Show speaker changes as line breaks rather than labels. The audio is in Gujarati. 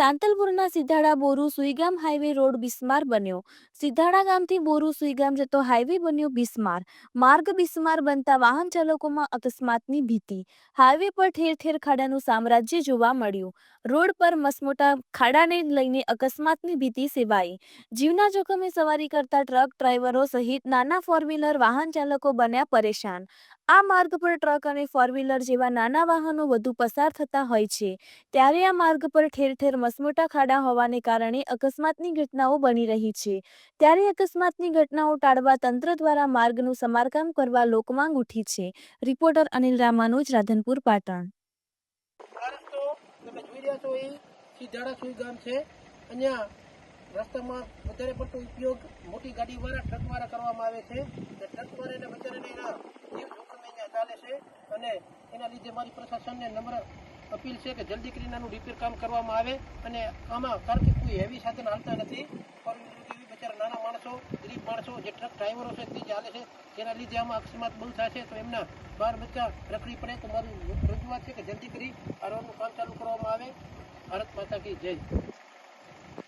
સાંતલપુરના સિધાડા બોરુ સુઈગામ હાઈવે રોડ બિસ્માર બન્યો. સિધાડા ગામથી બોરુ સુઈગામ જતો હાઈવે બન્યો બિસ્માર. માર્ગ બિસ્માર બનતા વાહન ચાલકોમાં અકસ્માતની ભીતિ. હાઈવે પર ઠેર ઠેર ખાડાનું સામ્રાજ્ય જોવા મળ્યું. રોડ પર મસમોટા ખાડાને લઈને અકસ્માતની ભીતિ સેવાઈ. જીવના જોખમે સવારી કરતા ટ્રક ડ્રાઈવરો સહિત નાના ફોર વ્હીલર વાહન ચાલકો બન્યા પરેશાન. આ માર્ગ પર ટ્રક અને ફોર વ્હીલર જેવા નાના વાહનો વધુ પસાર થતા હોય છે. ત્યારે આ માર્ગ પર ઠેર ઠેર મસમોટા ખાડા હોવાને કારણે અકસ્માતની ઘટનાઓ બની રહી છે. ત્યારે અકસ્માતની ઘટનાઓ ટાળવા તંત્ર દ્વારા માર્ગનું સમારકામ કરવા લોકમાંગ ઉઠી છે. રિપોર્ટર અનિલ રામાનુજ, રાધનપુર, પાટણ.
રસ્તામાં વધારે પડતો ઉપયોગ મોટી ગાડીવાળા, ટ્રકવાળા કરવામાં આવે છે. ટ્રકવાળાને વધારે એના જીવ જોખમે અહીંયા ચાલે છે અને એના લીધે મારી પ્રશાસનને નમ્ર અપીલ છે કે જલ્દી કરીને આનું રિપેર કામ કરવામાં આવે અને આમાં કારણ કે કોઈ હેવી સાધન હાલતા નથી. જેવી નાના માણસો, ગરીબ માણસો, જે ટ્રક ડ્રાઈવરો છે તે ચાલે છે જેના લીધે આમાં અકસ્માત બહુ છે. તો એમના બાર બચ્ચા રખડી પડે. તો મારી રજૂઆત છે કે જલ્દી કરી આ રોડનું કામ ચાલુ કરવામાં આવે. ભારત માતા કી જય.